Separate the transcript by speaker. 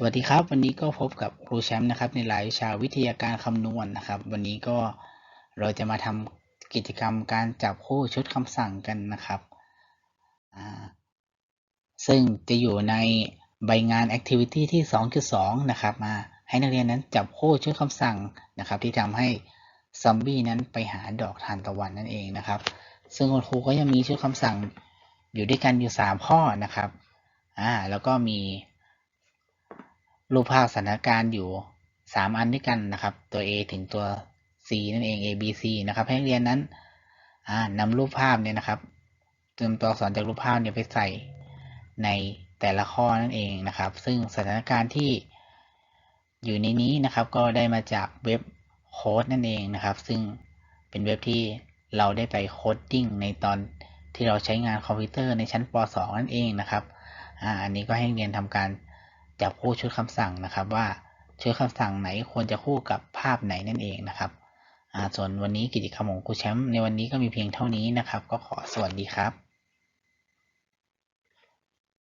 Speaker 1: สวัสดีครับ วันนี้ก็พบกับครูแชมป์นะครับในรายวิชาวิทยาการคำนวณนะครับ วันนี้ก็เราจะมาทำกิจกรรมการจับคู่ชุดคำสั่งกันนะครับซึ่งจะอยู่ในใบงาน Activity ที่ 2.2 นะครับ มาให้นักเรียนนั้นจับคู่ชุดคำสั่งนะครับ ที่ทำให้ซอมบี้นั้นไปหาดอกทานตะวันนั่นเองนะครับ ซึ่งคุณครูก็ยังมีชุดคำสั่งอยู่ด้วยกันอยู่ 3 ข้อนะครับอ่าแล้วก็มี รูปภาพสถานการณ์อยู่3อันด้วยกันนะครับ ตัว A ถึงตัว C นั่นเอง A B C นะครับ ให้เรียนนั้นนำรูปภาพเนี่ยนะครับเติมตัวอักษรจากรูปภาพเนี่ยไปใส่ในแต่ละข้อนั่นเองนะครับ ซึ่งสถานการณ์ที่อยู่ในนี้นะครับ ก็ได้มาจากเว็บโค้ดนั่นเองนะครับ ซึ่งเป็นเว็บที่เราได้ไปโคดดิ้งในตอนที่เราใช้งานคอมพิวเตอร์ในชั้นป .2 นั่นเองนะครับออันนี้ก็ให้เรียนทำการ จับคู่ชุดคำสั่งนะครับ ว่าชุดคำสั่งไหนควรจะคู่กับภาพไหนนั่นเองนะครับส่วนวันนี้กิจกรรมของครูแชมป์ในวันนี้ก็มีเพียงเท่านี้นะครับ ก็ขอสวัสดีครับ